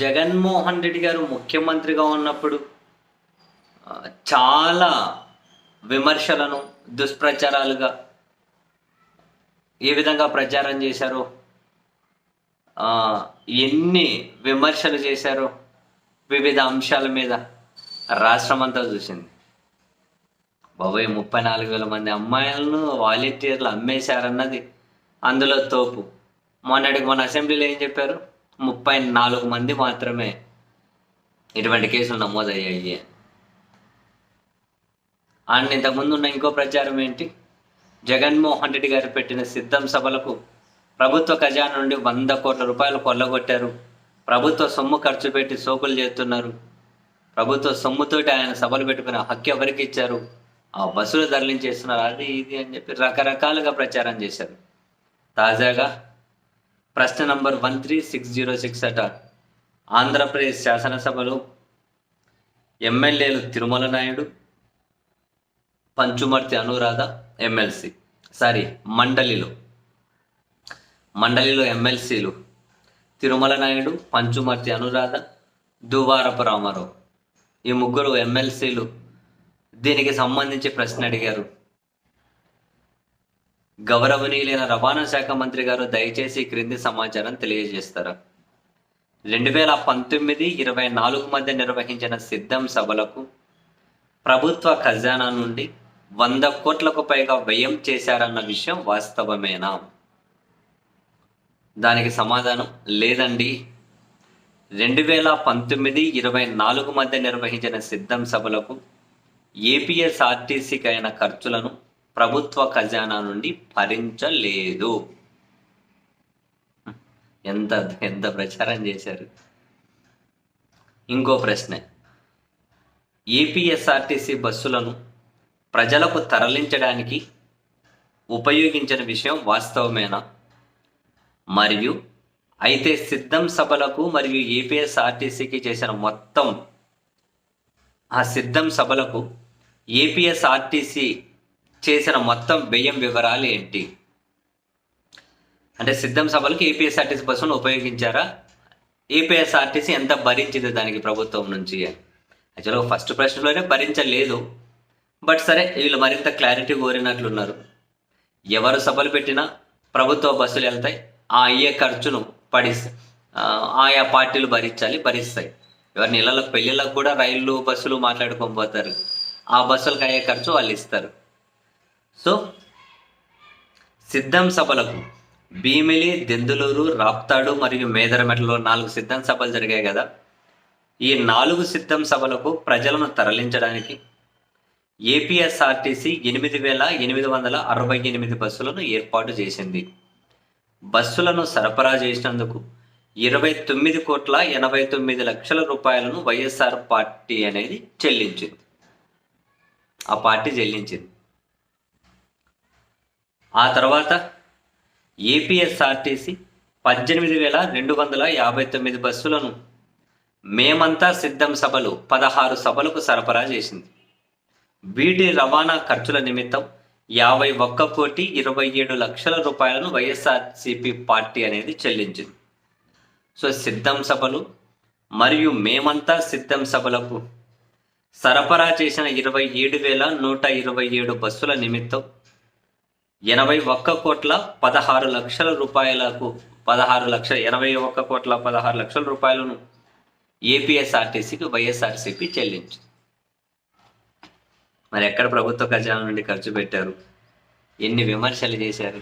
జగన్మోహన్ రెడ్డి గారు ముఖ్యమంత్రిగా ఉన్నప్పుడు చాలా విమర్శలను దుష్ప్రచారాలుగా ఏ విధంగా ప్రచారం చేశారో ఎన్ని విమర్శలు చేశారో వివిధ అంశాల మీద రాష్ట్రం అంతా చూసింది. బాబోయ్ ముప్పై నాలుగు వేల మంది అమ్మాయిలను వాలంటీర్లు అమ్మేశారన్నది అందులో తోపు. మొన్నటికి మన అసెంబ్లీలో ఏం చెప్పారు? ముప్పై నాలుగు మంది మాత్రమే ఇటువంటి కేసులు నమోదయ్యాయి. అండ్ ఇంతకుముందు ఉన్న ఇంకో ప్రచారం ఏంటి? జగన్మోహన్ రెడ్డి గారు పెట్టిన సిద్ధం సభలకు ప్రభుత్వ ఖజానా నుండి వంద కోట్ల రూపాయలు కొల్లగొట్టారు. ప్రభుత్వ సొమ్ము ఖర్చు పెట్టి సోకులు చేస్తున్నారు. ప్రభుత్వ సొమ్ముతోటి ఆయన సభలు పెట్టుకునే హక్కు ఎవరికి ఇచ్చారు? ఆ బస్సులు తరలించేస్తున్నారు. అది ఇది అని చెప్పి రకరకాలుగా ప్రచారం చేశారు. తాజాగా ప్రశ్న number one three six zero six అట. ఆంధ్రప్రదేశ్ శాసనసభలో ఎమ్మెల్యేలు తిరుమల నాయుడు పంచుమర్తి అనురాధ ఎమ్మెల్సీ. సారీ మండలిలో. మండలిలో ఎమ్మెల్సీలు తిరుమల నాయుడు పంచుమర్తి అనురాధ దువారపు రామారావు. ఈ ముగ్గురు ఎమ్మెల్సీలు దీనికి సంబంధించి ప్రశ్న అడిగారు. గౌరవనీయులైన రవాణా శాఖ మంత్రి గారు దయచేసి క్రింది సమాచారం తెలియజేస్తారా? రెండు వేల పంతొమ్మిది ఇరవై నాలుగు మధ్య నిర్వహించిన సిద్ధం సభలకు ప్రభుత్వ ఖజానా నుండి వంద కోట్లకు పైగా వ్యయం చేశారన్న విషయం వాస్తవమేనా? దానికి సమాధానం లేదండి. రెండు వేల పంతొమ్మిది ఇరవై నాలుగు మధ్య నిర్వహించిన సిద్ధం సభలకు ఏపీఎస్ఆర్టీసీకి అయిన ఖర్చులను ప్రభుత్వ ఖజానా నుండి భరించలేదు. ఎంత ఎంత ప్రచారం చేశారు? ఇంకో ప్రశ్న. ఏపీఎస్ఆర్టీసీ బస్సులను ప్రజలకు తరలించడానికి ఉపయోగించిన విషయం వాస్తవమేనా? మరియు అయితే సిద్ధం సభలకు మరియు ఏపీఎస్ఆర్టీసీకి చేసిన మొత్తం ఆ సిద్ధం సభలకు ఏపీఎస్ఆర్టీసీ చేసిన మొత్తం వ్యయం వివరాలు ఏంటి? అంటే సిద్ధం సభలకు ఏపీఎస్ఆర్టీసీ బస్సును ఉపయోగించారా? ఏపీఎస్ఆర్టీసీ ఎంత భరించింది దానికి ప్రభుత్వం నుంచి? యాక్చువల్గా ఫస్ట్ ప్రశ్నలోనే భరించలేదు. బట్ సరే వీళ్ళు మరింత క్లారిటీ కోరినట్లున్నారు. ఎవరు సభలు పెట్టినా ప్రభుత్వ బస్సులు వెళ్తాయి. ఆ అయ్యే ఖర్చును పడిస్తాయి ఆయా పార్టీలు భరించాలి భరిస్తాయి. ఎవరిని ఇళ్ళ పెళ్ళిళ్ళకు కూడా రైళ్ళు బస్సులు మాట్లాడుకొని పోతారు ఆ బస్సులకు అయ్యే ఖర్చు వాళ్ళు ఇస్తారు. సో సిద్ధం సభలకు భీమిలి దెందులూరు రాప్తాడు మరియు మేదరమెటలో నాలుగు సిద్ధం సభలు జరిగాయి కదా. ఈ నాలుగు సిద్ధం సభలకు ప్రజలను తరలించడానికి ఏపీఎస్ఆర్టీసీ ఎనిమిది వేల ఎనిమిది వందల అరవై ఎనిమిది బస్సులను ఏర్పాటు చేసింది. బస్సులను సరఫరా చేసినందుకు ఇరవై తొమ్మిది కోట్ల ఎనభై తొమ్మిది లక్షల రూపాయలను వైఎస్ఆర్ పార్టీ అనేది చెల్లించింది. ఆ పార్టీ చెల్లించింది. ఆ తర్వాత ఏపీఎస్ఆర్టీసీ పద్దెనిమిది వేల రెండు వందల యాభై తొమ్మిది బస్సులను మేమంతా సిద్ధం సభలు పదహారు సభలకు సరఫరా చేసింది. వీటి రవాణా ఖర్చుల నిమిత్తం యాభై ఒక్క కోటి ఇరవై ఏడు లక్షల రూపాయలను వైఎస్ఆర్సిపి పార్టీ అనేది చెల్లించింది. సో సిద్ధం సభలు మరియు మేమంతా సిద్ధం సభలకు సరఫరా చేసిన ఇరవై ఏడు వేల నూట ఇరవై ఏడు బస్సుల నిమిత్తం ఎనభై ఒక్క కోట్ల పదహారు లక్షల రూపాయలకు పదహారు లక్షల ఎనభై ఒక్క కోట్ల పదహారు లక్షల రూపాయలను ఏపీఎస్ఆర్టీసీకి వైఎస్ఆర్సీపీ చెల్లించింది మరి ఎక్కడ ప్రభుత్వ ఖజానా నుండి ఖర్చు పెట్టారు? ఎన్ని విమర్శలు చేశారు?